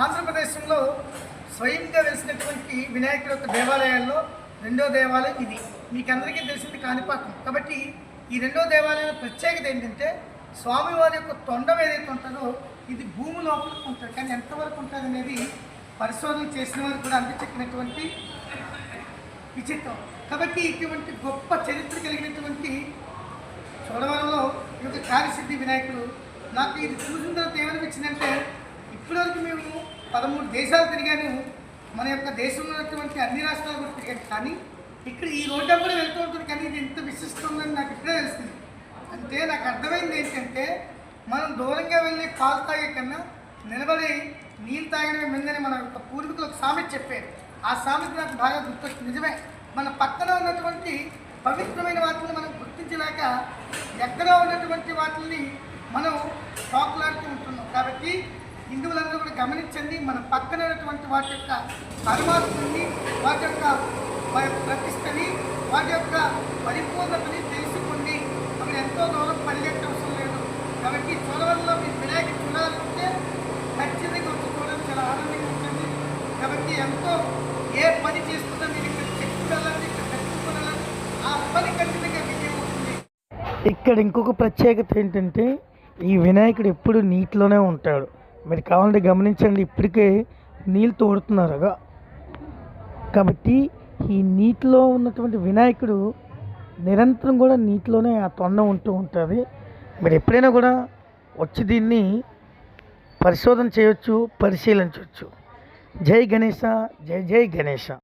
ఆంధ్రప్రదేశ్లో స్వయంగా వెలిసినటువంటి వినాయకుడి యొక్క దేవాలయాల్లో రెండో దేవాలయం ఇది. మీకు అందరికీ తెలిసింది కాణిపాకం. కాబట్టి ఈ రెండో దేవాలయం ప్రత్యేకత ఏంటంటే స్వామివారి యొక్క తొండం ఏదైతే ఉంటుందో ఇది భూమి లోపల ఉంటుంది. కానీ ఎంతవరకు ఉంటుంది అనేది పరిశోధన చేసిన వారు కూడా అందించినటువంటి విచిత్రం. కాబట్టి ఇటువంటి గొప్ప చరిత్ర కలిగినటువంటి చూడవరంలో ఈ యొక్క కార్యసిద్ధి వినాయకుడు నాకు ఇది చూసిన తర్వాత ఏమనిపించిందంటే ఇప్పటివరకు మేము పదమూడు దేశాలు తిరిగాను మన యొక్క దేశంలో ఉన్నటువంటి అన్ని రాష్ట్రాలు కూడా తిరిగాను కానీ ఇక్కడ ఈ రోడ్డు కూడా వెళ్తూ ఉంటుంది. కానీ ఇది ఎంత విశిష్టమని నాకు ఇక్కడే తెలిసింది అంటే నాకు అర్థమైంది ఏంటంటే మనం దూరంగా వెళ్ళి పాలు తాగే కన్నా నిలబడి నీళ్ళు తాగడమే మిందని మన యొక్క పూర్వీకులు ఒక సామెత చెప్పారు. ఆ సామెత నాకు బాగా గుర్తొచ్చింది. నిజమే. మన పక్కన ఉన్నటువంటి పవిత్రమైన వాటిని మనం గుర్తించలేక ఎక్కడో ఉన్నటువంటి వాటిని మనం టాకులాడుతూ ఉంటున్నాం. కాబట్టి హిందువులందరూ కూడా గమనించండి మన పక్కన వాటి యొక్క పరమాత్మని వాటి యొక్క ప్రతిష్టని వాటి యొక్క పరిపూర్ణతని తెలుసుకోండి మనం ఎంతో దూరం పరిగెత్తే అవసరం లేదు. కాబట్టి చూడవల్లో మీ వినాయక చూడాలనుకుంటే ఖచ్చితంగా వచ్చి చూడడం చాలా ఆనందంగా ఉంటుంది. కాబట్టి ఎంతో ఏ పని చేస్తున్నా మీరు ఇక్కడ చెప్పుకోవాలని ఇక్కడ పెట్టుకోవాలని ఆ పని ఖచ్చితంగా విజయం అవుతుంది ఇక్కడ ఇంకొక ప్రత్యేకత ఏంటంటే ఈ వినాయకుడు ఎప్పుడు నీటిలోనే ఉంటాడు. మీరు కావాలంటే గమనించండి ఇప్పటికే నీళ్ళు తోడుతున్నారుగా. కాబట్టి ఈ నీటిలో ఉన్నటువంటి వినాయకుడు నిరంతరం కూడా నీటిలోనే ఆ తొండ ఉంటూ ఉంటుంది. మీరు ఎప్పుడైనా కూడా వచ్చి దీన్ని పరిశోధన చేయొచ్చు పరిశీలించవచ్చు జై గణేష జై జై గణేష